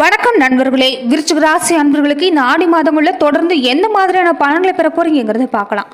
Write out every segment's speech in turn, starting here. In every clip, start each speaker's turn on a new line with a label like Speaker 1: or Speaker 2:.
Speaker 1: வணக்கம் நண்பர்களே. விருச்சிக ராசி அன்பர்களுக்கு இந்த ஆடி மாதங்கள்ல தொடர்ந்து எந்த மாதிரியான பலன்களை பெற போறீங்கிறத பார்க்கலாம்.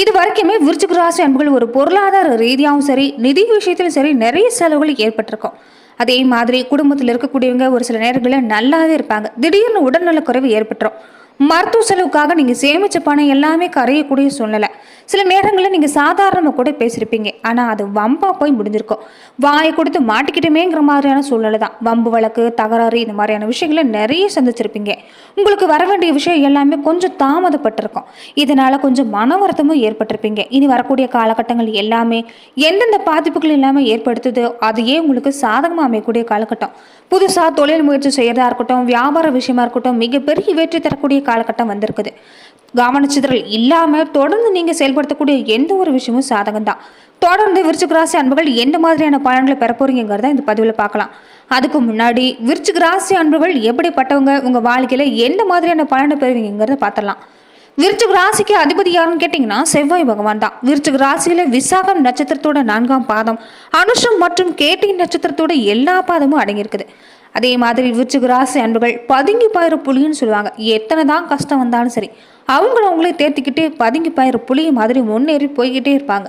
Speaker 1: இது வரைக்குமே விருச்சிக ராசி அன்புகள் ஒரு பொருளாதார ரீதியாகவும் சரி நிதி விஷயத்திலும் சரி நிறைய செலவுகள் ஏற்பட்டிருக்கும். அதே மாதிரி குடும்பத்தில் இருக்கக்கூடியவங்க ஒரு சில நேரங்களில் நல்லாவே இருப்பாங்க. திடீர்னு உடல்நலக்குறைவு ஏற்பட்டுரும். மருத்துவ செலவுக்காக நீங்கள் சேமித்த பணம் எல்லாமே கரையக்கூடிய சூழ்நிலை. சில நேரங்களில் நீங்கள் சாதாரணமாக கூட பேசியிருப்பீங்க ஆனால் அது வம்பாக போய் முடிஞ்சிருக்கும். வாயை கொடுத்து மாட்டிக்கிட்டுமேங்கிற மாதிரியான சூழ்நிலை தான் வம்பு வழக்கு தகராறு இந்த மாதிரியான விஷயங்களை நிறைய சந்திச்சிருப்பீங்க. உங்களுக்கு வர வேண்டிய விஷயம் எல்லாமே கொஞ்சம் தாமதப்பட்டிருக்கும். இதனால் கொஞ்சம் மன வருத்தமும் ஏற்பட்டிருப்பீங்க. இனி வரக்கூடிய காலகட்டங்கள் எல்லாமே எந்தெந்த பாதிப்புகள் இல்லாமல் ஏற்படுத்துதோ அதையே உங்களுக்கு சாதகமாக அமையக்கூடிய காலகட்டம். புதுசாக தொழில் முயற்சி செய்யறதா இருக்கட்டும் வியாபார விஷயமா இருக்கட்டும் மிகப்பெரிய வெற்றி தரக்கூடிய காலகட்டம் வந்திருக்குது. கவனச்சிதறல் இல்லாமல் தொடர்ந்து நீங்கள் செயல்படுத்தக்கூடிய எந்த ஒரு விஷயமும் சாதகம் தான் தொடர்ந்து விருச்சிக ராசி அன்புகள் எந்த மாதிரியான பலன்களை பெற போறீங்கிறத இந்த பதிவில் பார்க்கலாம். அதுக்கு முன்னாடி விருச்சிக ராசி அன்புகள் எப்படிப்பட்டவங்க உங்கள் வாழ்க்கையில் எந்த மாதிரியான பலனை பெறுவீங்கிறத பார்த்துடலாம். விருச்சிக ராசிக்கு அதிபதி யாருன்னு கேட்டிங்கன்னா செவ்வாய் பகவான் தான். விருச்சிக ராசியில விசாகம் நட்சத்திரத்தோட நான்காம் பாதம் அனுஷம் மற்றும் கேட்டி நட்சத்திரத்தோட எல்லா பாதமும் அடங்கியிருக்குது. அதே மாதிரி விருச்சிக ராசி அன்புகள் பதுங்கி பாயிற புலின்னு சொல்லுவாங்க. எத்தனை தான் கஷ்டம் வந்தாலும் சரி அவங்கள அவங்களே தேர்த்திக்கிட்டு பதுங்கி பாயிற புலி மாதிரி முன்னேறி போய்கிட்டே இருப்பாங்க.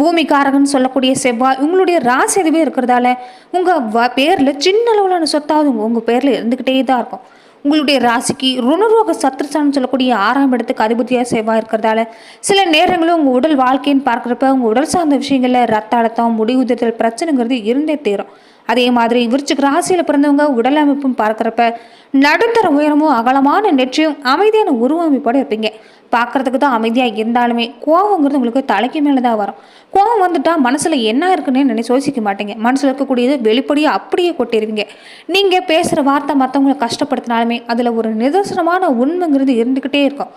Speaker 1: பூமிக்காரகன் சொல்லக்கூடிய செவ்வாய் உங்களுடைய ராசி அதுவே இருக்கிறதால உங்கள் பேரில் சின்ன அளவிலான சொத்தாவது உங்கள் உங்கள் பேரில் இருந்துக்கிட்டே தான் இருக்கும். உங்களுடைய ராசிக்கு ருணரோக சத்ருசான்னு சொல்லக்கூடிய ஆறாம் இடத்துக்கு அதிபதியாக செவ்வாய் இருக்கிறதால சில நேரங்களும் உங்கள் உடல் வாழ்க்கைன்னு பார்க்குறப்ப உங்கள் உடல் சார்ந்த விஷயங்களில் ரத்த அழுத்தம் முடிவுதல் பிரச்சனைங்கிறது இருந்தே தீரும். அதே மாதிரி விருச்சிக ராசியில் பிறந்தவங்க உடல் அமைப்பும் பார்க்குறப்ப நடுத்தர உயரமும் அகலமான நெற்றியும் அமைதியான உருவமைப்போடு இருப்பீங்க. பார்க்கறதுக்கு தான் அமைதியாக இருந்தாலுமே கோவங்கிறது உங்களுக்கு தலைக்கு மேலே தான் வரும். கோவம் வந்துட்டால் மனசில் என்ன இருக்குன்னு நினைச்சு யோசிக்க மாட்டீங்க. மனசில் இருக்கக்கூடியது வெளிப்படையாக அப்படியே கொட்டிடுவீங்க நீங்கள் பேசுகிற வார்த்தை மற்றவங்களை கஷ்டப்படுத்தினாலுமே அதில் ஒரு நிதர்சனமான உண்மைங்கிறது இருந்துக்கிட்டே இருக்கும்.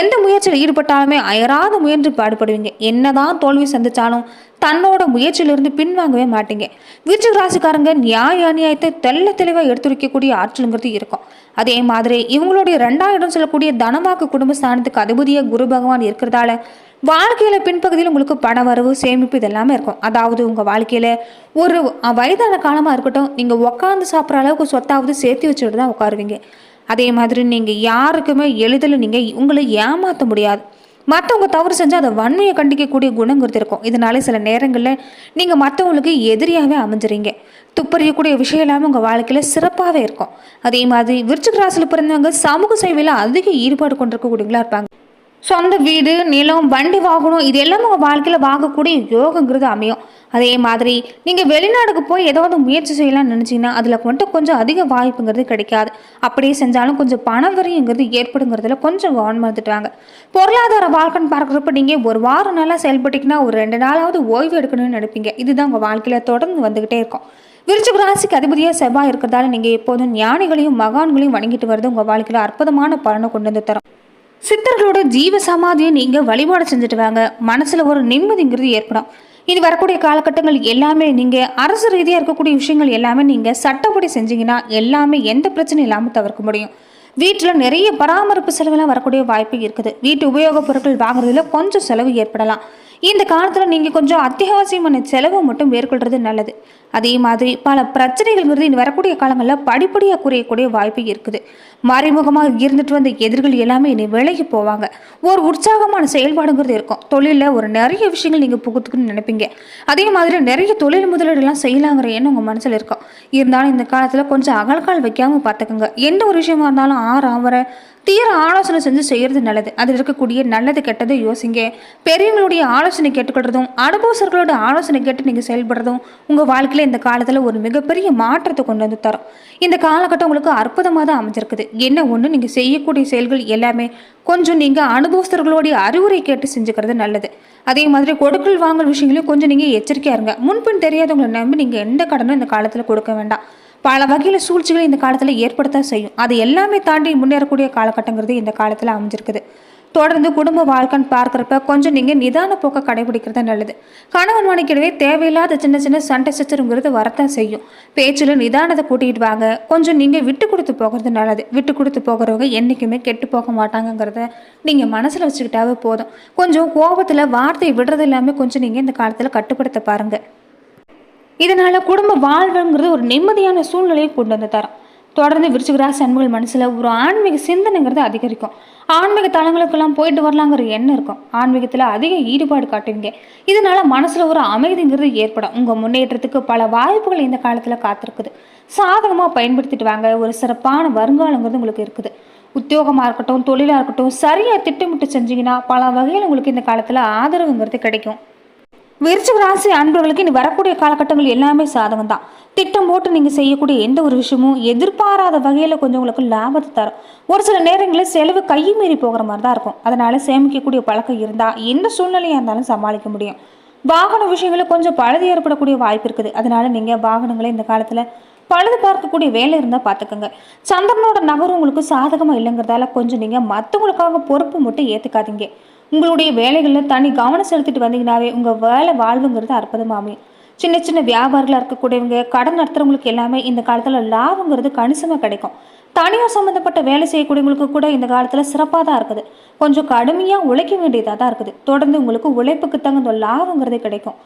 Speaker 1: எந்த முயற்சியில் ஈடுபட்டாலுமே அயராத முயன்று பாடுபடுவீங்க. என்னதான் தோல்வி சந்திச்சாலும் தன்னோட முயற்சியிலிருந்து பின்வாங்கவே மாட்டீங்க. விருச்சிக ராசிக்காரங்க நியாய அநியாயத்தை தெள்ள தெளிவாக எடுத்துரைக்கக்கூடிய ஆற்றலுங்கிறது இருக்கும். அதே மாதிரி இவங்களுடைய ரெண்டாயிரம் சொல்லக்கூடிய தனவாக்கு குடும்ப ஸ்தானத்துக்கு அதிபதியாக குரு பகவான் இருக்கிறதால வாழ்க்கையில பின்பகுதியில் உங்களுக்கு பண வரவு சேமிப்பு இதெல்லாமே இருக்கும். அதாவது உங்கள் வாழ்க்கையில் ஒரு வயதான காலமாக இருக்கட்டும் நீங்கள் உட்காந்து சாப்பிட்ற அளவுக்கு சொத்தாவது சேர்த்து வச்சுட்டு தான் உட்காருவீங்க அதே மாதிரி நீங்கள் யாருக்குமே எளிதில் நீங்கள் உங்களை ஏமாற்ற முடியாது. மற்றவங்க தவறு செஞ்சால் அதை வன்மையை கண்டிக்கக்கூடிய குணங்கிறது இருக்கும். இதனால சில நேரங்களில் நீங்கள் மற்றவங்களுக்கு எதிரியாகவே அமைஞ்சிறீங்க. துப்பறியக்கூடிய விஷயம் எல்லாமே உங்கள் வாழ்க்கையில் சிறப்பாகவே இருக்கும். அதே மாதிரி விருச்சிக ராசியில் பிறந்தவங்க சமூக சேவையில் அதிக ஈடுபாடு கொண்டிருக்கக்கூடியவங்களா இருப்பாங்க. சொந்த வீடு நிலம் வண்டி வாங்கணும் இது எல்லாமே உங்கள் வாழ்க்கையில் வாங்கக்கூடிய யோகங்கிறது அமையும். அதே மாதிரி நீங்கள் வெளிநாடுக்கு போய் ஏதாவது முயற்சி செய்யலாம்னு நினச்சிங்கன்னா அதில் மட்டும் கொஞ்சம் அதிக வாய்ப்புங்கிறது கிடைக்காது. அப்படியே செஞ்சாலும் கொஞ்சம் பண வரிங்கிறது ஏற்படுங்கிறதுல கொஞ்சம் கவனமாக இருந்துட்டாங்க. பொருளாதார வாழ்க்கைன்னு பார்க்குறப்ப நீங்கள் ஒரு வாரம் நல்லா செயல்பட்டீங்கன்னா ஒரு ரெண்டு நாளாவது ஓய்வு எடுக்கணும்னு நினைப்பீங்க. இதுதான் உங்கள் வாழ்க்கையில் தொடர்ந்து வந்துக்கிட்டே இருக்கும். விருச்சிக ராசிக்கு அதிபதியாக செவ்வாய் இருக்கிறதால நீங்கள் எப்போதும் ஞானிகளையும் மகான்களையும் வணங்கிட்டு வரது உங்கள் வாழ்க்கையில் அற்புதமான பலனை கொண்டு வந்து தரும். சித்தர்களோட ஜீவ சமாதியை நீங்கள் வழிபாடு செஞ்சுட்டு வாங்க. மனசில் ஒரு நிம்மதிங்கிறது ஏற்படும். இது வரக்கூடிய காலகட்டங்கள் எல்லாமே நீங்கள் அரசு ரீதியாக இருக்கக்கூடிய விஷயங்கள் எல்லாமே நீங்கள் சட்டப்படி செஞ்சீங்கன்னா எல்லாமே எந்த பிரச்சனையும் இல்லாமல் தவிர்க்க முடியும். வீட்டில் நிறைய பராமரிப்பு செலவெல்லாம் வரக்கூடிய வாய்ப்பு இருக்குது. வீட்டு உபயோகப் பொருட்கள் வாங்குறதுல கொஞ்சம் செலவு ஏற்படலாம். இந்த காலத்தில் நீங்கள் கொஞ்சம் அத்தியாவசியமான செலவு மட்டும் மேற்கொள்றது நல்லது. அதே மாதிரி பல பிரச்சனைகள்ங்கிறது இனி வரக்கூடிய காலங்களில் படிப்படியாக குறையக்கூடிய வாய்ப்பு இருக்குது. மறைமுகமாக இருந்துட்டு வந்த எதிர்கள் எல்லாமே இனி விலகி போவாங்க. ஒரு உற்சாகமான செயல்பாடுங்கிறது இருக்கும். தொழிலில் ஒரு நிறைய விஷயங்கள் நீங்கள் புகுத்துக்குன்னு நினைப்பீங்க. அதே மாதிரி நிறைய தொழில் முதலீடுலாம் செய்யலாங்கிற எண்ணம் உங்கள் மனசில் இருக்கும். இருந்தாலும் இந்த காலத்தில் கொஞ்சம் அகல்கால் வைக்காமல் பார்த்துக்கோங்க எந்த ஒரு விஷயமா இருந்தாலும் ஆறு ஆவரை தீர ஆலோசனை செஞ்சு செய்யறது நல்லது. அதில் இருக்கக்கூடிய நல்லது கெட்டது யோசிங்க. பெரியவங்களுடைய ஆலோசனை கேட்டுக்கொள்றதும் அனுபவசர்களோட ஆலோசனை கேட்டு நீங்கள் செயல்படுறதும் உங்கள் வாழ்க்கையில் இந்த காலத்தில் ஒரு மிகப்பெரிய மாற்றத்தை கொண்டு வந்து தரும். இந்த காலகட்டம் உங்களுக்கு அற்புதமாக தான் அமைஞ்சிருக்குது. என்ன ஒன்று நீங்கள் செய்யக்கூடிய செயல்கள் எல்லாமே கொஞ்சம் நீங்கள் அனுபவஸ்தர்களுடைய அறிவுரை கேட்டு செஞ்சுக்கிறது நல்லது. அதே மாதிரி கொடுக்கல் வாங்கல் விஷயங்களையும் கொஞ்சம் நீங்கள் எச்சரிக்கையாக இருங்க. முன்பின் தெரியாதவங்களை நம்பி நீங்கள் எந்த கடனும் இந்த காலத்தில் கொடுக்க வேண்டாம். பல வகையில் சூழ்ச்சிகளை இந்த காலத்தில் ஏற்படுத்த செய்யும். அது எல்லாமே தாண்டி முன்னேறக்கூடிய காலகட்டங்கிறது இந்த காலத்தில் அமைஞ்சிருக்குது. தொடர்ந்து குடும்ப வாழ்க்கைன்னு பார்க்குறப்ப கொஞ்சம் நீங்கள் நிதான போக்கை கடைபிடிக்கிறது நல்லது. கணவன் மனைக்கிடவே தேவையில்லாத சின்ன சின்ன சண்டை சச்சரவுங்கிறது வரத்தான் செய்யும். பேச்சில் நிதானத்தை கூட்டிகிட்டு வாங்க கொஞ்சம் நீங்கள் விட்டு கொடுத்து போகிறது நல்லது. விட்டு கொடுத்து போகிறவங்க என்றைக்குமே கெட்டு போக மாட்டாங்கங்கிறத நீங்கள் மனசில் வச்சுக்கிட்டாவே போதும். கொஞ்சம் கோபத்தில் வார்த்தையை விடுறது எல்லாமே கொஞ்சம் நீங்கள் இந்த காலத்தில் கட்டுப்படுத்த பாருங்கள் இதனால் குடும்ப வாழ்வுங்கிறது ஒரு நிம்மதியான சூழ்நிலையை கொண்டு வந்து தரோம். தொடர்ந்து விருச்சிகராசி அன்புகள் மனசில் ஒரு ஆன்மீக சிந்தனைங்கிறது அதிகரிக்கும். ஆன்மீக தலங்களுக்கெல்லாம் போயிட்டு வரலாங்கிற எண்ணம் இருக்கும். ஆன்மீகத்தில் அதிக ஈடுபாடு காட்டுவீங்க. இதனால மனசில் ஒரு அமைதிங்கிறது ஏற்படும். உங்கள் முன்னேற்றத்துக்கு பல வாய்ப்புகள் இந்த காலத்தில் காத்திருக்குது. சாதகமாக பயன்படுத்திட்டு வாங்க. ஒரு சிறப்பான வருங்காலங்கிறது உங்களுக்கு இருக்குது. உத்தியோகமாக இருக்கட்டும் தொழிலாக இருக்கட்டும் சரியாக திட்டமிட்டு செஞ்சீங்கன்னா பல வகையில் உங்களுக்கு இந்த காலத்தில் ஆதரவுங்கிறது கிடைக்கும். விருச்சிக ராசி அன்பர்களுக்கு இனி வரக்கூடிய காலகட்டங்கள் எல்லாமே சாதகம் தான் திட்டம் போட்டு நீங்கள் செய்யக்கூடிய எந்த ஒரு விஷயமும் எதிர்பாராத வகையில் கொஞ்சம் உங்களுக்கு லாபத்தை தரும். ஒரு சில நேரங்களில் செலவு கை மீறி போகிற மாதிரி தான் இருக்கும். அதனால சேமிக்கக்கூடிய பழக்கம் இருந்தால் எந்த சூழ்நிலையாக இருந்தாலும் சமாளிக்க முடியும். வாகன விஷயங்களில் கொஞ்சம் பழுது ஏற்படக்கூடிய வாய்ப்பு இருக்குது. அதனால நீங்கள் வாகனங்களை இந்த காலத்தில் பழுது பார்க்கக்கூடிய வேலை இருந்தால் பார்த்துக்கோங்க. சந்திரனோட நகரம் உங்களுக்கு சாதகமாக இல்லைங்கிறதால கொஞ்சம் நீங்கள் மற்றவங்களுக்காக பொறுப்பு மட்டும் ஏற்றுக்காதீங்க உங்களுடைய வேலைகளில் தனி கவனம் செலுத்திட்டு வந்தீங்கன்னாவே உங்கள் வேலை வாழ்வுங்கிறது அற்புதமாமே. சின்ன சின்ன வியாபாரிகளாக இருக்கக்கூடியவங்க கடன் நடத்துகிறவங்களுக்கு எல்லாமே இந்த காலத்தில் லாபங்கிறது கணிசமாக கிடைக்கும். தனியார் சம்மந்தப்பட்ட வேலை செய்யக்கூடியவங்களுக்கு கூட இந்த காலத்தில் சிறப்பாக தான் இருக்குது. கொஞ்சம் கடுமையாக உழைக்க வேண்டியதாக தான் இருக்குது. தொடர்ந்து உங்களுக்கு உழைப்புக்கு தகுந்த லாபங்கிறது கிடைக்கும்.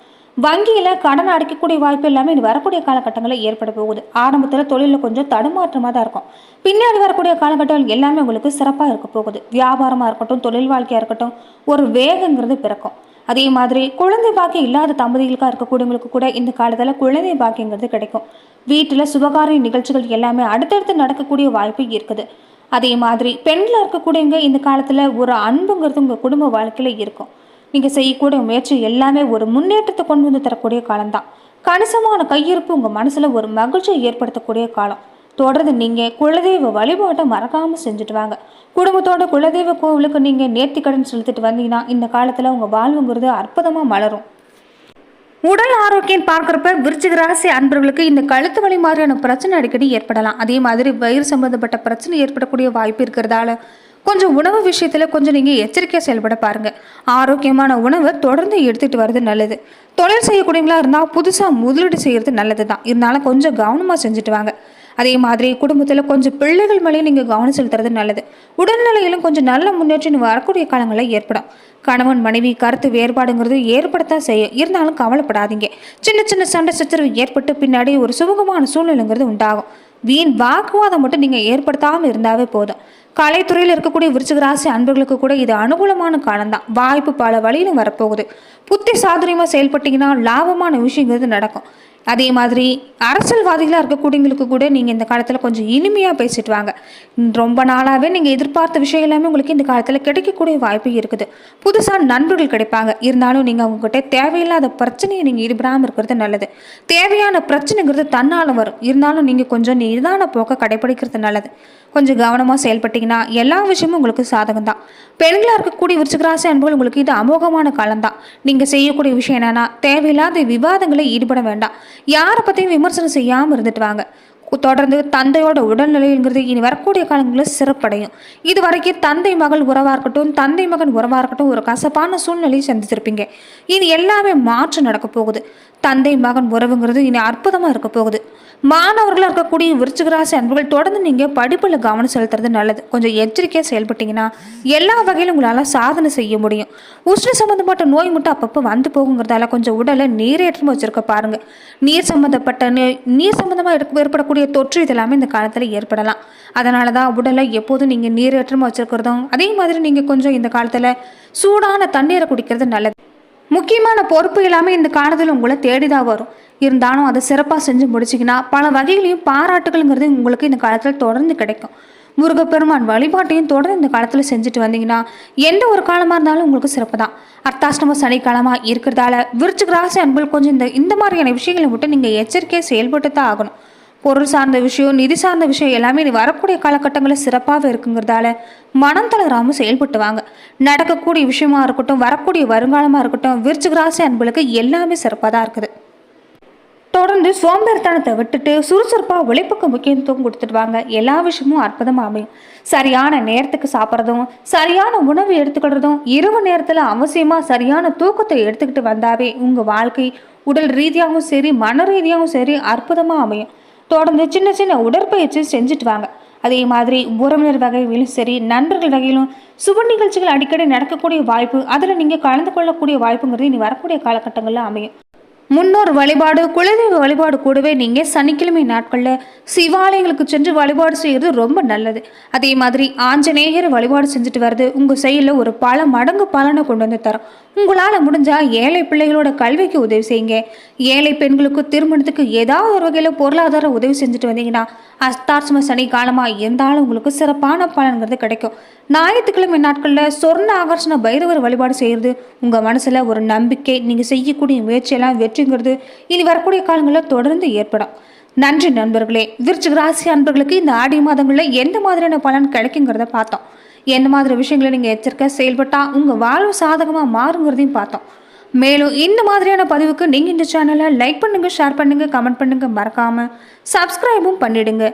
Speaker 1: வங்கியில் கடன் அடைக்கக்கூடிய வாய்ப்பு எல்லாமே இனி வரக்கூடிய காலகட்டங்களில் ஏற்பட போகுது. ஆரம்பத்தில் தொழிலில் கொஞ்சம் தடுமாற்றமாக தான் இருக்கும். பின்னாடி வரக்கூடிய காலகட்டங்கள் எல்லாமே உங்களுக்கு சிறப்பாக இருக்க போகுது. வியாபாரமாக இருக்கட்டும் தொழில் வாழ்க்கையாக இருக்கட்டும் ஒரு வேகங்கிறது பிறக்கும். அதே மாதிரி குழந்தை பாக்கியம் இல்லாத தம்பதிகளுக்காக இருக்கக்கூடியவங்களுக்கு கூட இந்த காலத்தில் குழந்தை பாக்கியங்கிறது கிடைக்கும். வீட்டில் சுபகாரிய நிகழ்ச்சிகள் எல்லாமே அடுத்தடுத்து நடக்கக்கூடிய வாய்ப்பு இருக்குது. அதே மாதிரி பெண்களாக இருக்கக்கூடியவங்க இந்த காலத்தில் ஒரு அன்புங்கிறது உங்கள் குடும்ப வாழ்க்கையில் இருக்கும். நீங்கள் செய்யக்கூடிய முயற்சி எல்லாமே ஒரு முன்னேற்றத்தை கொண்டு வந்து தரக்கூடிய காலம்தான். கணிசமான கையிருப்பு உங்கள் மனசில் ஒரு மகிழ்ச்சியை ஏற்படுத்தக்கூடிய காலம். தொடர்ந்து நீங்கள் குலதெய்வ வழிபாட்டை மறக்காமல் செஞ்சுட்டு வாங்க. குடும்பத்தோட குலதெய்வ கோவிலுக்கு நீங்கள் நேர்த்திக்கடன் செலுத்திட்டு வந்தீங்கன்னா இந்த காலத்தில் உங்கள் வாழ்வுங்கிறது அற்புதமாக மலரும். உடல் ஆரோக்கியம் பார்க்குறப்ப விருச்சிக ராசி அன்பர்களுக்கு இந்த கழுத்து வலி மாதிரியான பிரச்சனை அடிக்கடி ஏற்படலாம். அதே மாதிரி வயிறு சம்பந்தப்பட்ட பிரச்சனை ஏற்படக்கூடிய வாய்ப்பு இருக்கிறதால கொஞ்சம் உணவு விஷயத்தில் கொஞ்சம் நீங்கள் எச்சரிக்கையாக செயல்பட பாருங்கள் ஆரோக்கியமான உணவை தொடர்ந்து எடுத்துகிட்டு வர்றது நல்லது. தொழில் செய்யக்கூடியவங்களா இருந்தால் புதுசாக முதலீடு செய்கிறது நல்லது தான் இருந்தாலும் கொஞ்சம் கவனமாக செஞ்சுட்டு வாங்க. அதே மாதிரி குடும்பத்தில் கொஞ்சம் பிள்ளைகள் மேலேயும் நீங்கள் கவனம் செலுத்துறது நல்லது. உடல்நிலையிலும் கொஞ்சம் நல்ல முன்னேற்றம் வரக்கூடிய காலங்களில் ஏற்படும். கணவன் மனைவி கருத்து வேறுபாடுங்கிறது ஏற்படத்தான் செய்யும். இருந்தாலும் கவலைப்படாதீங்க. சின்ன சின்ன சண்டை சச்சரவு ஏற்பட்டு பின்னாடி ஒரு சுமூகமான சூழ்நிலைங்கிறது உண்டாகும். வீண் வாக்குவாதம் மட்டும் நீங்கள் ஏற்படுத்தாமல் இருந்தாவே போதும். கலைத்துறையில் இருக்கக்கூடிய விருச்சிக ராசி அன்பர்களுக்கு கூட இது அனுகூலமான காலம்தான். வாய்ப்பு பல வழியிலும் வரப்போகுது. புத்தி சாதுரியமாக செயல்பட்டீங்கன்னா லாபமான விஷயங்கிறது நடக்கும். அதே மாதிரி அரசியல்வாதிகளாக இருக்கக்கூடியவங்களுக்கு கூட நீங்கள் இந்த காலத்தில் கொஞ்சம் இனிமையாக பேசிட்டு வாங்க. ரொம்ப நாளாகவே நீங்கள் எதிர்பார்த்த விஷயம் எல்லாமே உங்களுக்கு இந்த காலத்தில் கிடைக்கக்கூடிய வாய்ப்பு இருக்குது. புதுசாக நண்பர்கள் கிடைப்பாங்க. இருந்தாலும் நீங்கள் அவங்ககிட்ட தேவையில்லாத பிரச்சனையை நீங்கள் ஈடுபடாமல் இருக்கிறது நல்லது. தேவையான பிரச்சனைங்கிறது தன்னால் வரும். இருந்தாலும் நீங்கள் கொஞ்சம் நிதான போக்க கடைபிடிக்கிறது நல்லது. கொஞ்சம் கவனமாக செயல்பட்டீங்கன்னா எல்லா விஷயமும் உங்களுக்கு சாதகம் தான் பெண்களாக இருக்கக்கூடிய விருச்சிகராசி அன்புகள் உங்களுக்கு இது அமோகமான காலம்தான். நீங்கள் செய்யக்கூடிய விஷயம் என்னென்னா தேவையில்லாத விவாதங்களை ஈடுபட வேண்டாம். யாரை பற்றியும் விமர்சனம் செய்யாமல் இருந்துட்டு வாங்க. தொடர்ந்து தந்தையோட உடல்நிலைங்கிறது இனி வரக்கூடிய காலங்களில் சிறப்படையும். இது வரைக்கும் தந்தை மகள் உறவாக இருக்கட்டும் தந்தை மகன் உறவாக இருக்கட்டும் ஒரு கசப்பான சூழ்நிலையை சந்திச்சிருப்பீங்க இது எல்லாமே மாற்றம் நடக்க போகுது. தந்தை மகன் உறவுங்கிறது இனி அற்புதமாக இருக்க போகுது. மாணவர்களாக இருக்கக்கூடிய விருச்சிகராசி அன்புகள் தொடர்ந்து நீங்கள் படிப்பில் கவனம் செலுத்துறது நல்லது. கொஞ்சம் எச்சரிக்கையாக செயல்பட்டீங்கன்னா எல்லா வகையிலும் உங்களால் சாதனை செய்ய முடியும். உஷ்ண சம்மந்தப்பட்ட நோய் மட்டும் அப்பப்போ வந்து போகுங்கிறதால கொஞ்சம் உடலை நீரேற்றமாக வச்சுருக்க பாருங்கள் நீர் சம்மந்தப்பட்ட நீர் சம்மந்தமாக ஏற்படக்கூடிய தொற்று இதெல்லாமே இந்த காலத்தில் ஏற்படலாம். அதனால தான் உடலை எப்போதும் நீங்கள் நீரேற்றமாக வச்சுருக்கிறதும் அதே மாதிரி நீங்கள் கொஞ்சம் இந்த காலத்தில் சூடான தண்ணீரை குடிக்கிறது நல்லது. முக்கியமான பொறுப்பு இல்லாமல் இந்த காலத்தில் உங்களை தேடிதான் வரும். இருந்தாலும் அதை சிறப்பாக செஞ்சு முடிச்சிங்கன்னா பல வகைகளையும் பாராட்டுகள்ங்கிறது உங்களுக்கு இந்த காலத்தில் தொடர்ந்து கிடைக்கும். முருகப்பெருமான் வழிபாட்டையும் தொடர்ந்து இந்த காலத்தில் செஞ்சுட்டு வந்தீங்கன்னா எந்த ஒரு காலமாக இருந்தாலும் உங்களுக்கு சிறப்பு தான் அர்த்தாஷ்டம சனிக்காலமாக இருக்கிறதால விருச்சிக ராசி அன்புகள் கொஞ்சம் இந்த இந்த மாதிரியான விஷயங்களை மட்டும் நீங்கள் எச்சரிக்கையாக செயல்பட்டு தான் ஆகணும். பொருள் சார்ந்த விஷயம் நிதி சார்ந்த விஷயம் எல்லாமே நீ வரக்கூடிய காலகட்டங்களில் சிறப்பாக இருக்குங்கிறதால மனம் தளராமல் செயல்பட்டு வாங்க. நடக்கக்கூடிய விஷயமா இருக்கட்டும் வரக்கூடிய வருங்காலமாக இருக்கட்டும் விருச்சிகராசி அன்புகளுக்கு எல்லாமே சிறப்பாக தான் இருக்குது. தொடர்ந்து சோம்பேறித்தனத்தை விட்டுட்டு சுறுசுறுப்பாக உழைப்புக்கு முக்கியத்துவம் கொடுத்துட்டு வாங்க. எல்லா விஷயமும் அற்புதமாக அமையும். சரியான நேரத்துக்கு சாப்பிட்றதும் சரியான உணவு எடுத்துக்கிறதும் இரவு நேரத்தில் அவசியமாக சரியான தூக்கத்தை எடுத்துக்கிட்டு வந்தாவே உங்கள் வாழ்க்கை உடல் ரீதியாகவும் சரி மன ரீதியாகவும் சரி அற்புதமாக அமையும். தொடர்ந்து சின்ன சின்ன உடற்பயிற்சி செஞ்சுட்டு வாங்க. அதே மாதிரி உறவினர் வகையிலும் சரி நண்பர்கள் வகையிலும் சுப நிகழ்ச்சிகள் அடிக்கடி நடக்கக்கூடிய வாய்ப்பு அதில் நீங்கள் கலந்து கொள்ளக்கூடிய வாய்ப்புங்கிறது இனி வரக்கூடிய காலகட்டங்களில் அமையும். முன்னோர் வழிபாடு குலதெய்வ வழிபாடு கூடவே நீங்கள் சனிக்கிழமை நாட்களில் சிவாலயங்களுக்கு சென்று வழிபாடு செய்கிறது ரொம்ப நல்லது. அதே மாதிரி ஆஞ்சநேயர் வழிபாடு செஞ்சுட்டு வர்றது உங்கள் செயலில் ஒரு பல மடங்கு பலனை கொண்டு வந்து தரும். உங்களால் முடிஞ்சால் ஏழை பிள்ளைகளோட கல்விக்கு உதவி செய்யுங்க. ஏழை பெண்களுக்கு திருமணத்துக்கு ஏதாவது ஒரு வகையில் பொருளாதார உதவி செஞ்சுட்டு வந்தீங்கன்னா அஸ்தாட்சம சனி காலமாக இருந்தாலும் உங்களுக்கு சிறப்பான பலன்கிறது கிடைக்கும். ஞாயிற்றுக்கிழமை நாட்களில் சொர்ண ஆகர்ஷண பைரவர் வழிபாடு செய்கிறது உங்கள் மனசில் ஒரு நம்பிக்கை நீங்கள் செய்யக்கூடிய முயற்சியெல்லாம் வெற்றிங்கிறது இனி வரக்கூடிய காலங்களில் தொடர்ந்து ஏற்படும். நன்றி நண்பர்களே. விருச்சிக ராசி அன்பர்களுக்கு இந்த ஆடி மாதங்களில் எந்த மாதிரியான பலன் கிடைக்குங்கிறத பார்த்தோம். எந்த மாதிரி விஷயங்களை நீங்கள் எச்சரிக்கை செயல்பட்டால் உங்கள் வாழ்வு சாதகமாக மாறுங்கிறதையும் பார்த்தோம். மேலும் இந்த மாதிரியான பதிவுக்கு நீங்கள் இந்த சேனலை லைக் பண்ணுங்கள் ஷேர் பண்ணுங்கள் கமெண்ட் பண்ணுங்கள் மறக்காமல் சப்ஸ்கிரைபும் பண்ணிவிடுங்க